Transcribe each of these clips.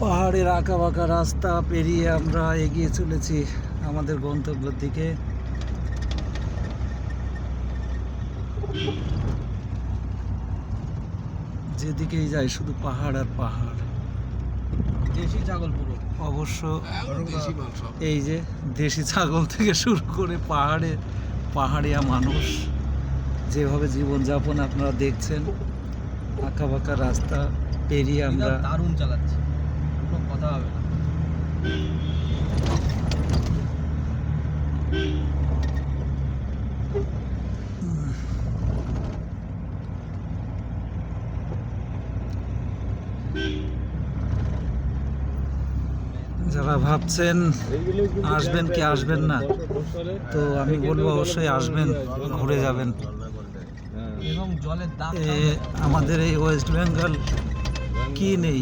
পাহাড়ের আঁকা বাঁকা রাস্তা পেরিয়ে আমরা এগিয়ে চলেছি আমাদের গন্তব্যের দিকে। যেদিকেই যাই শুধু পাহাড় আর পাহাড়। দেশি ছাগল পুরো। অবশ্য এই যে দেশি ছাগল থেকে শুরু করে পাহাড়ে পাহাড়িয়া মানুষ যেভাবে জীবনযাপন আপনারা দেখছেন আঁকা বাঁকা রাস্তা পেরিয়ে আমরা দারুণ চালাচ্ছে। কথা হবে না। যারা ভাবছেন আসবেন কি আসবেন না তো আমি বলব অবশ্যই আসবেন ঘুরে যাবেন। এবং জলের আমাদের এই ওয়েস্ট বেঙ্গল কি নেই?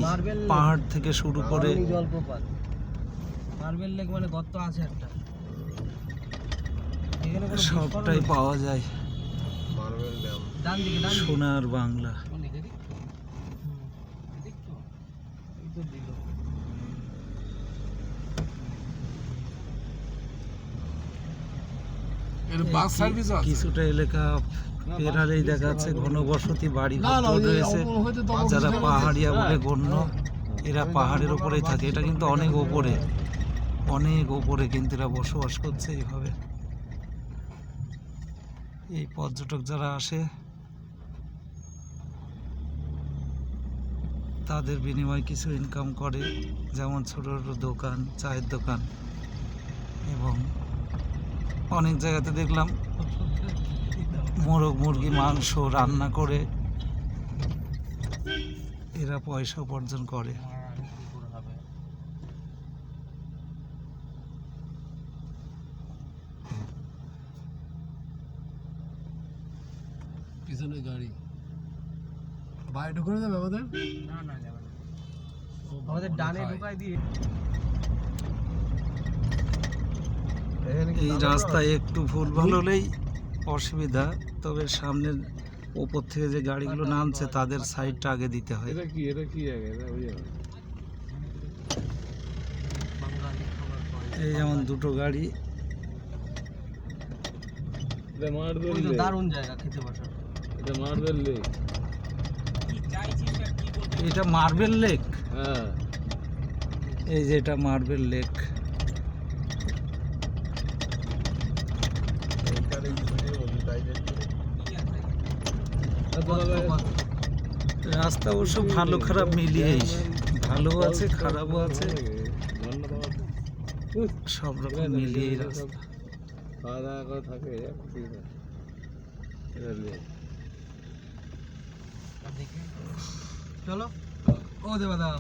পাহাড় থেকে শুরু করে জলপ্রপাত। মার্বেল লেক মানে গর্ত আছে একটা। সবটাই পাওয়া যায়। নেই। ডান দিকে ডান দিকে সোনার বাংলা কিছুটা এলাকা পেরালেই দেখা যাচ্ছে ঘনবসতি বাড়ি রয়েছে যারা পাহাড়িয়া বলে গণ্য এরা পাহাড়ের ওপরেই থাকে। এটা কিন্তু অনেক ওপরে অনেক ওপরে কিন্তু এরা বসবাস করছে এইভাবে। এই পর্যটক যারা আসে তাদের বিনিময়ে কিছু ইনকাম করে যেমন ছোট ছোট দোকান চায়ের দোকান এবং অনেক জায়গাতে দেখলাম মোরগ মুরগি মাংস রান্না করে এরা পয়সা উপার্জন করে? পিছনে গাড়ি। বাইরে যাবে আমাদের? না না যাবে আমাদের ডানে ঢুকাই দিয়ে। এই রাস্তায় একটু ভুল ভালো হলেই অসুবিধা তবে সামনের ওপর থেকে যে গাড়িগুলো নামছে তাদের সাইডটা আগে দিতে হয়। এটা কি এটা কি এই যেমন দুটো গাড়ি। এটা মারবেল ওই তো লেক। দারুণ জায়গা খেতে বসার এটা মারবেল লেক। এটা মার্বেল লেক? হ্যাঁ। এই যে এটা মার্বেল লেক। রাস্তা অবশ্য ভালো, খারাপ মিলিয়েই। ভালো আছে, খারাপও আছে। সব রকম মিলিয়ে খাওয়া দাওয়া করে থাকে চলো। ও দেবা দাও